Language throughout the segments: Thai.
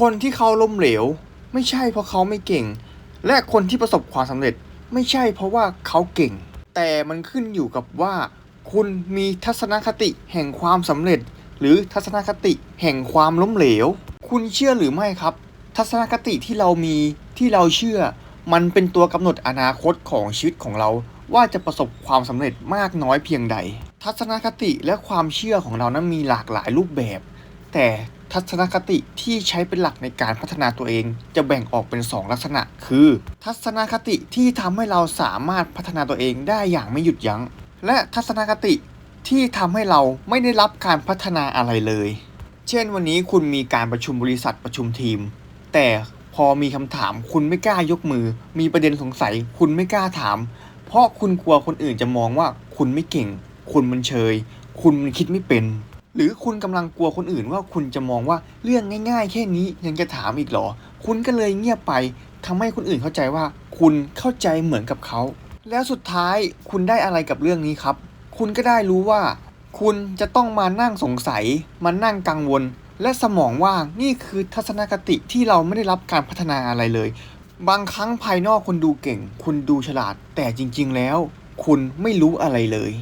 คนที่เขาล้มเหลว ไม่ใช่เพราะเขาไม่เก่ง และคนที่ประสบความสำเร็จไม่ใช่เพราะว่าเขาเก่ง แต่มันขึ้นอยู่กับว่า คุณมีทัศนคติแห่งความสำเร็จ หรือทัศนคติแห่งความล้มเหลว คุณเชื่อหรือไม่ครับ ทัศนคติที่เรามีที่เราเชื่อ มันเป็นตัวกำหนดอนาคตของชีวิตของเรา ว่าจะประสบความสำเร็จมากน้อยเพียงใด ทัศนคติและความเชื่อของเรานั้นมีหลากหลายรูปแบบ แต่ ทัศนคติที่ใช้เป็นหลักในการพัฒนาตัวเอง จะแบ่งออกเป็น 2 ลักษณะ คือ ทัศนคติที่ทำให้เราสามารถพัฒนาตัวเองได้อย่างไม่หยุดยัง้ง และทัศนคติที่ทำให้เราไม่ได้รับการพัฒนาอะไรเลย เช่นวันนี้คุณมีการประชุมบริษัทประชุมทีม แต่พอมีคำถามคุณไม่กล้ายกมือ มีประเด็นสงสัย คุณไม่กล้าถาม เพราะคุณกลัวคนอื่นจะมองว่าคุณไม่เก่ง คุณมันเชย คุณมันคิดไม่เป็น หรือคุณกำลังกลัวคนอื่นว่าคุณจะมองว่าเรื่องง่ายๆ แค่นี้ยังจะถามอีกหรอ คุณก็เลยเงียบไปทำให้คนอื่นเข้าใจว่า คุณเข้าใจเหมือนกับเขา แล้วสุดท้ายคุณได้อะไรกับเรื่องนี้ครับ คุณก็ได้รู้ว่า คุณจะต้องมานั่งสงสัย มานั่งกังวล และสมองว่างนี่คือทัศนคติที่เราไม่ได้รับการพัฒนาอะไรเลย บางครั้งภายนอกคุณดูเก่ง คุณดูฉลาด แต่จริง ๆ แล้ว คุณไม่รู้อะไรเลย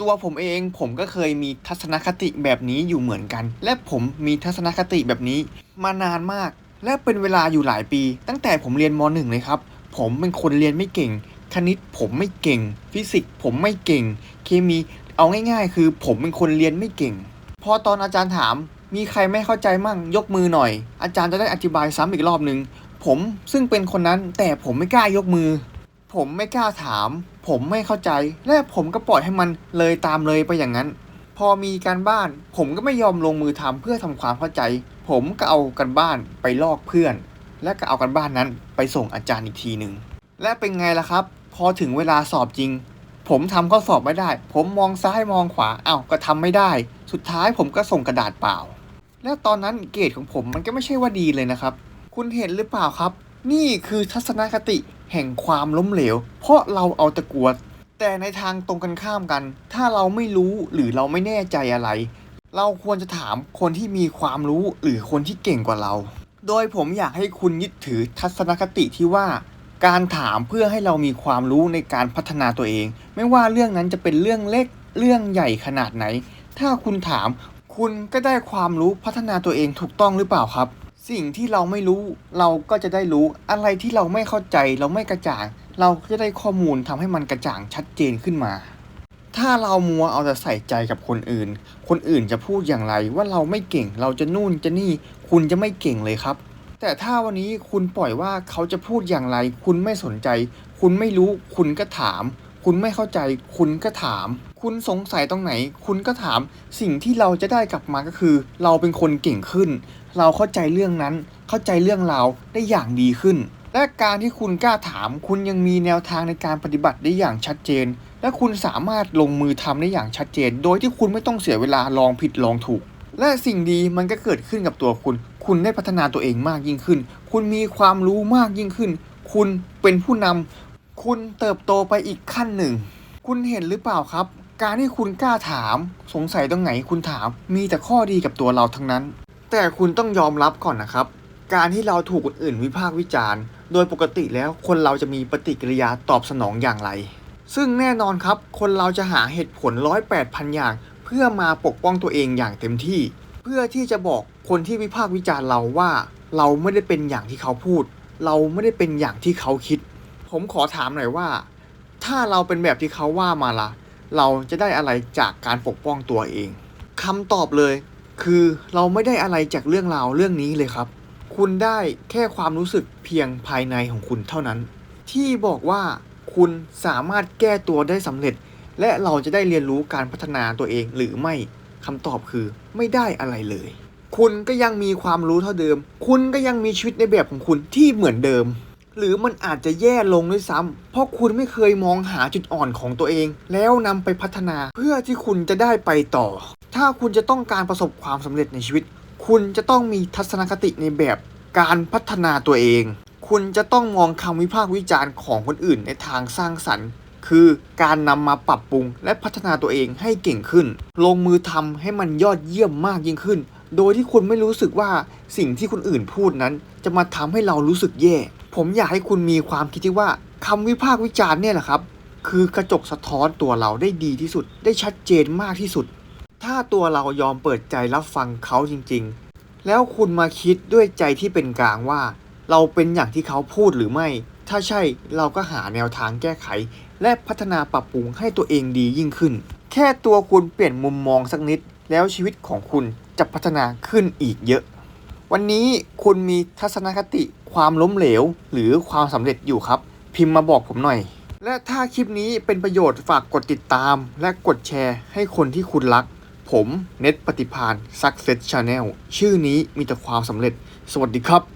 ตัวผมเองผมก็เคยมีทัศนคติแบบนี้อยู่เหมือนกัน และผมมีทัศนคติแบบนี้มานานมาก และเป็นเวลาอยู่หลายปี ตั้งแต่ผมเรียนม .1 เลยครับ ผมเป็นคนเรียนไม่เก่ง คณิตผมไม่เก่ง ฟิสิกส์ผมไม่เก่ง เคมีเอาง่ายๆ คือผมเป็นคนเรียนไม่เก่ง พอตอนอาจารย์ถามมีใครไม่เข้าใจมั่งยกมือหน่อย อาจารย์จะได้อธิบายซ้ำอีกรอบหนึ่งผมซึ่งเป็นคนนั้นแต่ผมไม่กล้ายกมือ ผมไม่กล้าถาม ผมไม่เข้าใจ และผมก็ปล่อยให้มันเลยตามเลยไปอย่างนั้น พอมีการบ้าน ผมก็ไม่ยอมลงมือทำเพื่อทำความเข้าใจ ผมก็เอากันบ้านไปลอกเพื่อน และก็เอากันบ้านนั้นไปส่งอาจารย์อีกทีหนึ่งและเป็นไงล่ะครับ พอถึงเวลาสอบจริง ผมทำข้อสอบไม่ได้ ผมมองซ้ายมองขวาเอ้าก็ทำไม่ได้ สุดท้ายผมก็ส่งกระดาษเปล่า และตอนนั้นเกรดของผมมันก็ไม่ใช่ว่าดีเลยนะครับ คุณเห็นหรือเปล่าครับ นี่คือทัศนคติแห่งความล้มเหลว เพราะเราเอาตะกวด แต่ในทางตรงกันข้ามกัน ถ้าเราไม่รู้หรือเราไม่แน่ใจอะไร เราควรจะถามคนที่มีความรู้หรือคนที่เก่งกว่าเรา โดยผมอยากให้คุณยึดถือทัศนคติที่ว่า การถามเพื่อให้เรามีความรู้ในการพัฒนาตัวเอง ไม่ว่าเรื่องนั้นจะเป็นเรื่องเล็กเรื่องใหญ่ขนาดไหน ถ้าคุณถามคุณก็ได้ความรู้พัฒนาตัวเองถูกต้องหรือเปล่าครับ สิ่งที่เราไม่รู้เราก็จะได้รู้อะไรที่เราไม่เข้าใจเราไม่กระจ่าง เราก็จะได้ข้อมูลทำให้มันกระจ่างชัดเจนขึ้นมา ถ้าเรามัวเอาแต่ใส่ใจกับคนอื่น คนอื่นจะพูดอย่างไรว่าเราไม่เก่งเราจะนู่นจะนี่ คุณจะไม่เก่งเลยครับ แต่ถ้าวันนี้คุณปล่อยว่าเขาจะพูดอย่างไร คุณไม่สนใจ คุณไม่รู้ คุณก็ถาม คุณไม่เข้าใจ คุณก็ถาม คุณสงสัยตรงไหน คุณก็ถาม สิ่งที่เราจะได้กลับมาก็คือ เราเป็นคนเก่งขึ้น เราเข้าใจเรื่องนั้น เข้าใจเรื่องราวได้อย่างดีขึ้น และการที่คุณกล้าถาม คุณยังมีแนวทางในการปฏิบัติได้อย่างชัดเจน และคุณสามารถลงมือทำได้อย่างชัดเจน โดยที่คุณไม่ต้องเสียเวลาลองผิดลองถูก และสิ่งดีมันก็เกิดขึ้นกับตัวคุณ คุณได้พัฒนาตัวเองมากยิ่งขึ้น คุณมีความรู้มากยิ่งขึ้น คุณเป็นผู้นำคุณเติบโตไปอีกขั้นหนึ่ง คุณเห็นหรือเปล่าครับการที่คุณกล้าถาม สงสัยตรงไหนคุณถาม มีแต่ข้อดีกับตัวเราทั้งนั้น แต่คุณต้องยอมรับก่อนนะครับ การที่เราถูกคนอื่นวิพากษ์วิจารณ์ โดยปกติแล้วคนเราจะมีปฏิกิริยาตอบสนองอย่างไร ซึ่งแน่นอนครับ คนเราจะหาเหตุผลร้อยแปดพันอย่าง เพื่อมาปกป้องตัวเองอย่างเต็มที่ เพื่อที่จะบอกคนที่วิพากษ์วิจารณ์เราว่า เราไม่ได้เป็นอย่างที่เขาพูด เราไม่ได้เป็นอย่างที่เขาคิด ผมขอถามหน่อยว่า ถ้าเราเป็นแบบที่เขาว่ามาล่ะ เราจะได้อะไรจากการปกป้องตัวเองคำตอบเลย คือเราไม่ได้อะไรจากเรื่องราวเรื่องนี้เลยครับ คุณได้แค่ความรู้สึกเพียงภายในของคุณเท่านั้น ที่บอกว่าคุณสามารถแก้ตัวได้สำเร็จ และเราจะได้เรียนรู้การพัฒนาตัวเองหรือไม่คำตอบคือไม่ได้อะไรเลย คุณก็ยังมีความรู้เท่าเดิม คุณก็ยังมีชีวิตในแบบของคุณที่เหมือนเดิม หรือมันอาจจะแย่ลงด้วยซ้ำเพราะคุณไม่เคยมองหาจุดอ่อนของตัวเอง แล้วนำไปพัฒนาเพื่อที่คุณจะได้ไปต่อ ถ้าคุณจะต้องการประสบความสำเร็จในชีวิต คุณจะต้องมีทัศนคติในแบบการพัฒนาตัวเอง คุณจะต้องมองคำวิพากษ์วิจารณ์ของคนอื่นในทางสร้างสรรค์ คือการนำมาปรับปรุง และพัฒนาตัวเองให้เก่งขึ้น ลงมือทำให้มันยอดเยี่ยมมากยิ่งขึ้น โดยที่คุณไม่รู้สึกว่าสิ่งที่คนอื่นพูดนั้น จะมาทำให้เรารู้สึกแย่ ผมอยากให้คุณมีความคิดที่ว่าคำวิพากษ์วิจารณ์เนี่ยแหละครับ คือกระจกสะท้อนตัวเราได้ดีที่สุด ได้ชัดเจนมากที่สุด ถ้าตัวเรายอมเปิดใจรับฟังเขาจริง ๆ แล้วคุณมาคิดด้วยใจที่เป็นกลางว่า เราเป็นอย่างที่เขาพูดหรือไม่ ถ้าใช่เราก็หาแนวทางแก้ไข และพัฒนาปรับปรุงให้ตัวเองดียิ่งขึ้น แค่ตัวคุณเปลี่ยนมุมมองสักนิด แล้วชีวิตของคุณจะพัฒนาขึ้นอีกเยอะ วันนี้คุณมีทัศนคติความล้มเหลว หรือความสำเร็จอยู่ครับ พิมพ์มาบอกผมหน่อยและถ้าคลิปนี้เป็นประโยชน์ฝากกดติดตาม และกดแชร์ให้คนที่คุณรัก ผมเน็ตปฏิพาน Success Channel ชื่อนี้มีแต่ความสำเร็จ สวัสดีครับ